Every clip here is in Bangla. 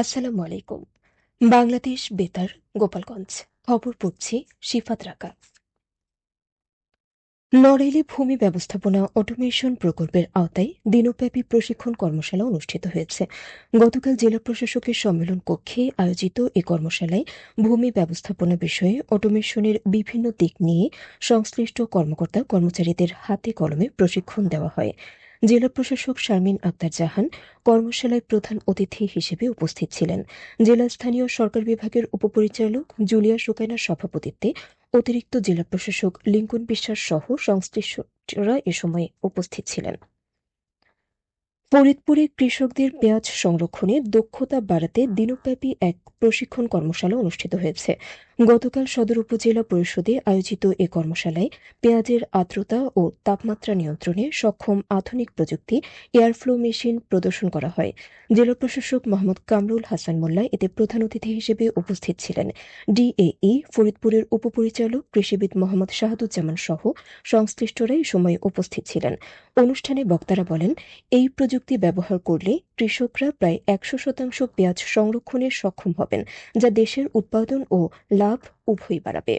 আসসালামু আলাইকুম। বাংলাদেশ বেতার, গোপালগঞ্জ। খবর পড়ছি শিফাত রাকা। নড়াইলে ভূমি ব্যবস্থাপনা অটোমেশন প্রকল্পের আওতায় দিনব্যাপী প্রশিক্ষণ কর্মশালা অনুষ্ঠিত হয়েছে। গতকাল জেলা প্রশাসকের সম্মেলন কক্ষে আয়োজিত এই কর্মশালায় ভূমি ব্যবস্থাপনা বিষয়ে অটোমেশনের বিভিন্ন দিক নিয়ে সংশ্লিষ্ট কর্মকর্তা কর্মচারীদের হাতে কলমে প্রশিক্ষণ দেওয়া হয়। জেলা প্রশাসক শারমিন আক্তার জাহান কর্মশালায় প্রধান অতিথি হিসেবে উপস্থিত ছিলেন। জেলা স্থানীয় সরকার বিভাগের উপপরিচালক জুলিয়া সুকাইনার সভাপতিত্বে অতিরিক্ত জেলা প্রশাসক লিঙ্কন বিশ্বাস সহ সংশ্লিষ্টরা এ সময় উপস্থিত ছিলেন। ফরিদপুরে কৃষকদের পেঁয়াজ সংরক্ষণে দক্ষতা বাড়াতে দিনব্যাপী এক প্রশিক্ষণ কর্মশালা অনুষ্ঠিত হয়েছে। গতকাল সদর উপজেলা পরিষদে আয়োজিত এ কর্মশালায় পেঁয়াজের আর্দ্রতা ও তাপমাত্রা নিয়ন্ত্রণে সক্ষম আধুনিক প্রযুক্তি এয়ারফ্লো মেশিন প্রদর্শন করা হয়। জেলা প্রশাসক মোহাম্মদ কামরুল হাসান মোল্লা এতে প্রধান অতিথি হিসেবে উপস্থিত ছিলেন। ডিএই ফরিদপুরের উপপরিচালক কৃষিবিদ মোহাম্মদ শাহাদুজ্জামান সহ সংশ্লিষ্টরা এই সময় উপস্থিত ছিলেন। অনুষ্ঠানে বক্তারা বলেন, এই প্রযুক্তি ব্যবহার করলে কৃষকরা প্রায় একশো শতাংশ পেঁয়াজ সংরক্ষণে সক্ষম হবেন, যা দেশের উৎপাদন ও লাভ উভয়ই বাড়াবে।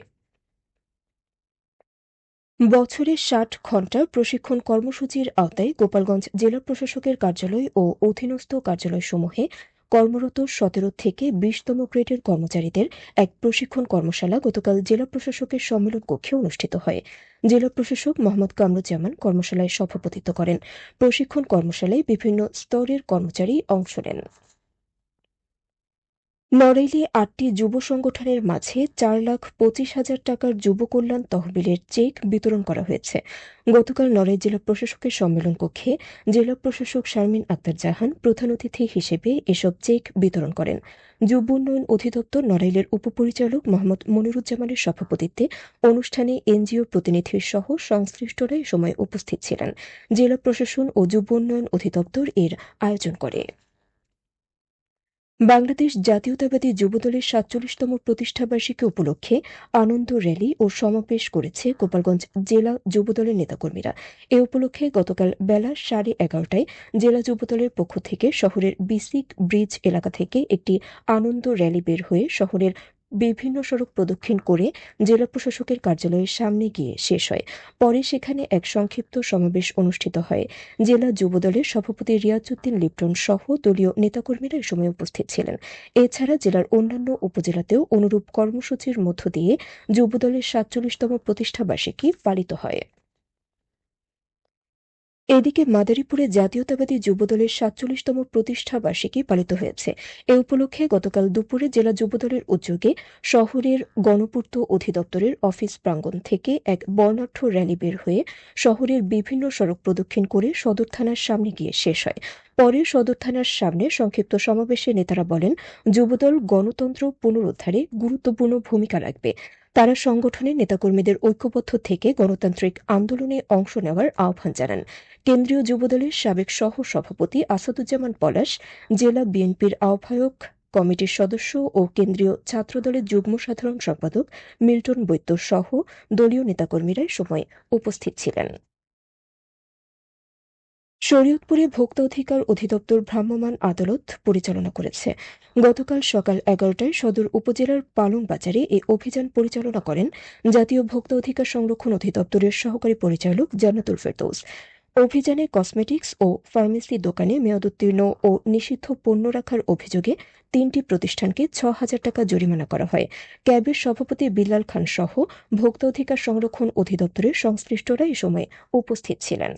বছরে ষাট ঘণ্টা প্রশিক্ষণ কর্মসূচির আওতায় গোপালগঞ্জ জেলা প্রশাসকের কার্যালয় ও অধীনস্থ কার্যালয়সমূহে কর্মরত সতেরো থেকে বিশতম গ্রেডের কর্মচারীদের এক প্রশিক্ষণ কর্মশালা গতকাল জেলা প্রশাসকের সম্মেলন কক্ষে অনুষ্ঠিত হয়। জেলা প্রশাসক মোহাম্মদ কামরুজ্জামান কর্মশালায় সভাপতিত্ব করেন। প্রশিক্ষণ কর্মশালায় বিভিন্ন স্তরের কর্মচারী অংশ নেন। নড়াইলে আটটি যুব সংগঠনের মাঝে চার লাখ পঁচিশ হাজার টাকার যুব কল্যাণ তহবিলের চেক বিতরণ করা হয়েছে। গতকাল নড়াইল জেলা প্রশাসকের সম্মেলন কক্ষে জেলা প্রশাসক শারমিন আক্তার জাহান প্রধান অতিথি হিসেবে এসব চেক বিতরণ করেন। যুব উন্নয়ন অধিদপ্তর নড়াইলের উপপরিচালক মোহাম্মদ মনিরুজ্জামানের সভাপতিত্বে অনুষ্ঠানে এনজিও প্রতিনিধি সহ সংশ্লিষ্টরা এ সময় উপস্থিত ছিলেন। জেলা প্রশাসন ও যুব উন্নয়ন অধিদপ্তর এর আয়োজন করে। বাংলাদেশ জাতীয়তাবাদী যুবদলের সাতচল্লিশতম প্রতিষ্ঠাবার্ষিকী উপলক্ষে আনন্দ র্যালি ও সমাবেশ করেছে গোপালগঞ্জ জেলা যুবদলের নেতাকর্মীরা। এ উপলক্ষে গতকাল বেলা সাড়ে এগারোটায় জেলা যুবদলের পক্ষ থেকে শহরের বিসিক ব্রিজ এলাকা থেকে একটি আনন্দ র্যালি বের হয়ে শহরের বিভিন্ন সড়ক প্রদক্ষিণ করে জেলা প্রশাসকের কার্যালয়ের সামনে গিয়ে শেষ হয়। পরে সেখানে এক সংক্ষিপ্ত সমাবেশ অনুষ্ঠিত হয়। জেলা যুবদলের সভাপতি রিয়াজউদ্দিন লিপ্টন সহ দলীয় নেতাকর্মীরা এ সময় উপস্থিত ছিলেন। এছাড়া জেলার অন্যান্য উপজেলাতেও অনুরূপ কর্মসূচির মধ্য দিয়ে যুবদলের সাতচল্লিশতম প্রতিষ্ঠাবার্ষিকী পালিত হয়। এদিকে মাদারীপুরে জাতীয়তাবাদী যুবদলের সাতচল্লিশতম প্রতিষ্ঠা বার্ষিকী পালিত হয়েছে। এ উপলক্ষে গতকাল দুপুরে জেলা যুবদলের উদ্যোগে শহরের গণপূর্ত অধিদপ্তরের অফিস প্রাঙ্গণ থেকে এক বর্ণাঢ্য র্যালি বের হয়ে শহরের বিভিন্ন সড়ক প্রদক্ষিণ করে সদর থানার সামনে গিয়ে শেষ হয়। পরে সদর থানার সামনে সংক্ষিপ্ত সমাবেশে নেতারা বলেন, যুবদল গণতন্ত্র পুনরুদ্ধারে গুরুত্বপূর্ণ ভূমিকা রাখবে। তারা সংগঠনের নেতাকর্মীদের ঐক্যবদ্ধ থেকে গণতান্ত্রিক আন্দোলনে অংশ নেওয়ার আহ্বান জানান। কেন্দ্রীয় যুবদলের সাবেক সহ সভাপতি আসাদুজ্জামান পলাশ, জেলা বিএনপির আহ্বায়ক, কমিটির সদস্য ও কেন্দ্রীয় ছাত্রদলের যুগ্ম সাধারণ সম্পাদক মিল্টন বৈদ্য সহ দলীয় নেতাকর্মীরা সময় উপস্থিত ছিলেন। শরীয়তপুরে ভোক্তা অধিকার অধিদপ্তর ভ্রাম্যমাণ আদালত পরিচালনা করেছে। গতকাল সকাল এগারোটায় সদর উপজেলার পালং বাজারে এই অভিযান পরিচালনা করেন জাতীয় ভোক্তা অধিকার সংরক্ষণ অধিদপ্তরের সহকারী পরিচালক জান্নাতুল ফেরদৌস। অভিযানে কসমেটিক্স ও ফার্মেসি দোকানে মেয়াদোত্তীর্ণ ও নিষিদ্ধ পণ্য রাখার অভিযোগে তিনটি প্রতিষ্ঠানকে ছ হাজার টাকা জরিমানা করা হয়। ক্যাবের সভাপতি বিল্লাল খান সহ ভোক্তা অধিকার সংরক্ষণ অধিদপ্তরের সংশ্লিষ্টরা এ সময় উপস্থিত ছিলেন।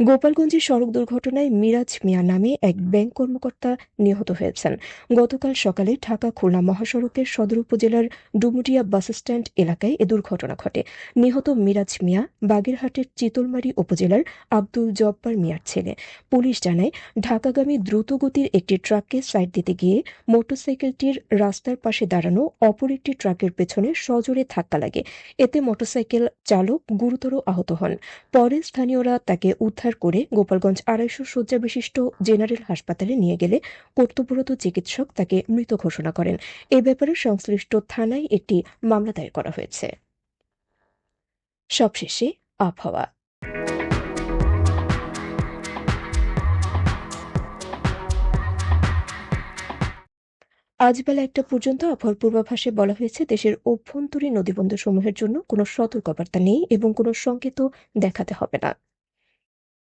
গোপালগঞ্জে সড়ক দুর্ঘটনায় মিরাজ মিয়া নামে এক ব্যাংক কর্মকর্তা নিহত হয়েছেন। গতকাল সকালে ঢাকা খুলনা মহাসড়কের সদর উপজেলার ডুমুরিয়া বাসস্ট্যান্ড এলাকায় এ দুর্ঘটনা ঘটে। নিহত মিরাজ মিয়া বাগেরহাটের চিতলমারি উপজেলার আব্দুল জব্বার মিয়ার ছেলে। পুলিশ জানায়, ঢাকাগামী দ্রুতগতির একটি ট্রাককে সাইড দিতে গিয়ে মোটরসাইকেলটির রাস্তার পাশে দাঁড়ানো অপর একটি ট্রাকের পেছনে সজোরে ধাক্কা লাগে। এতে মোটরসাইকেল চালক গুরুতর আহত হন। পরে স্থানীয়রা তাকে উদ্ধার উদ্ধার করে গোপালগঞ্জ আড়াইশো শয্যা বিশিষ্ট জেনারেল হাসপাতালে নিয়ে গেলে কর্তব্যরত চিকিৎসক তাকে মৃত ঘোষণা করেন। এ ব্যাপারে সংশ্লিষ্ট থানায় একটি মামলা দায়ের করা হয়েছে। সবশেষে আবহাওয়া। আজ বেলা একটা পর্যন্ত আবহাওয়ার পূর্বাভাসে বলা হয়েছে, দেশের অভ্যন্তরীণ নদীবন্দরসমূহের জন্য কোনো সতর্কবার্তা নেই এবং কোনো সংকেতও দেখাতে হবে না।